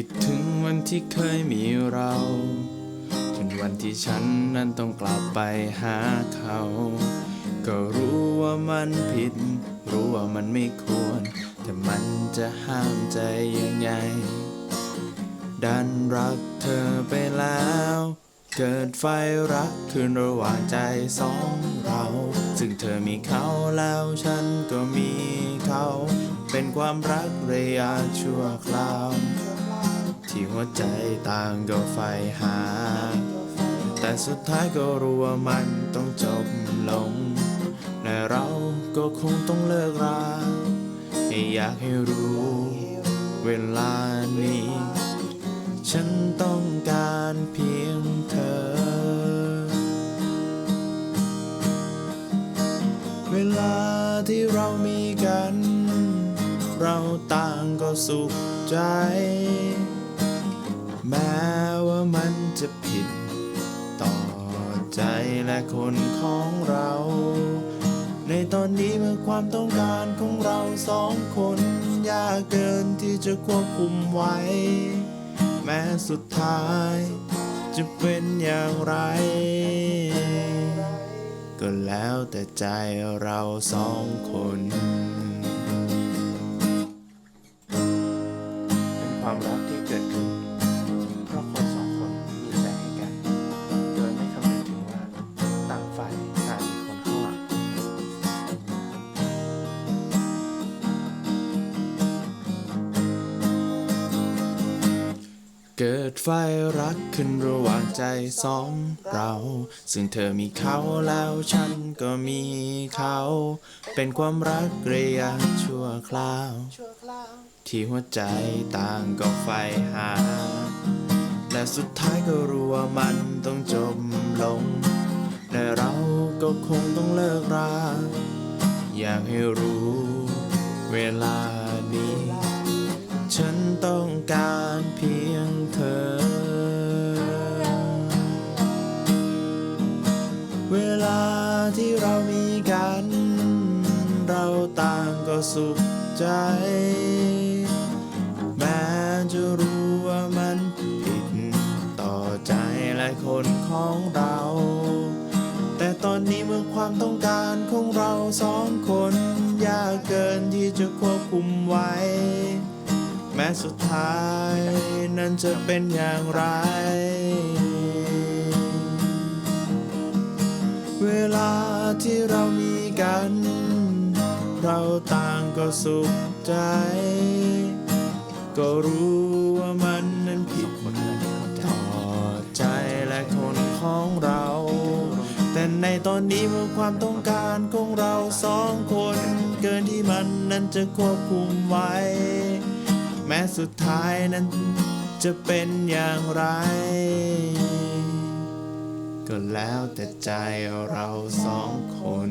คิดถึงวันที่เคยมีเราจนวันที่ฉันนั้นต้องกลับไปหาเขา ก็รู้ว่ามันผิด รู้ว่ามันไม่ควร แต่มันจะห้ามใจยังไง ดันรักเธอไปแล้ว เกิดไฟรักขึ้นระหว่างใจสองเรา ซึ่งเธอมีเขาแล้วฉันก็มีเขา เป็นความรักระยะชั่วคราว ที่หัวใจต่างก็ไฟหา แต่สุดท้ายก็รู้ว่ามันต้องจบลง และเราก็คงต้องเลิกราอยากให้รู้ เวลานี้ ฉันต้องการเพียงเธอ เวลาที่เรามีกัน เราต่างก็สุขใจ แม้ว่ามันจะผิด ต่อใจและคนของเรา ในตอนนี้เมื่อความต้องการของเราสองคนยากเกินที่จะควบคุมไว้ แม้สุดท้ายจะเป็นอย่างไร ก็แล้วแต่ใจเราสองคนเป็นความรักที่เกิดขึ้น เกิดไฟรักขึ้นระหว่างใจสองเรา ซึ่งเธอมีเขาแล้วฉันก็มีเขา เป็นความรักระยะชั่วคราว ที่หัวใจต่างก็ไฟหา และสุดท้ายก็รู้ว่ามันต้องจบลง และเราก็คงต้องเลิกรา อยากให้รู้เวลานี้ ฉันต้องการเพีย ที่เรามีกัน เราต่างก็สุขใจ แม้จะรู้ว่ามันผิดต่อใจและคนของเรา แต่ตอนนี้เมื่อความต้องการของเราสองคน ยากเกินที่จะควบคุมไว้ แม้สุดท้าย นั้นจะเป็นอย่างไร ลาที่เรามีกัน เราต่างก็สุขใจ ก็รู้ว่ามันนั้นผิดต่อใจและคนของเรา แต่ในตอนนี้เมื่อความต้องการของเราสองคน เกินที่มันนั้นจะควบคุมไว้ แม้สุดท้ายนั้นจะเป็นอย่างไร ก็แล้วแต่ใจเราสองคน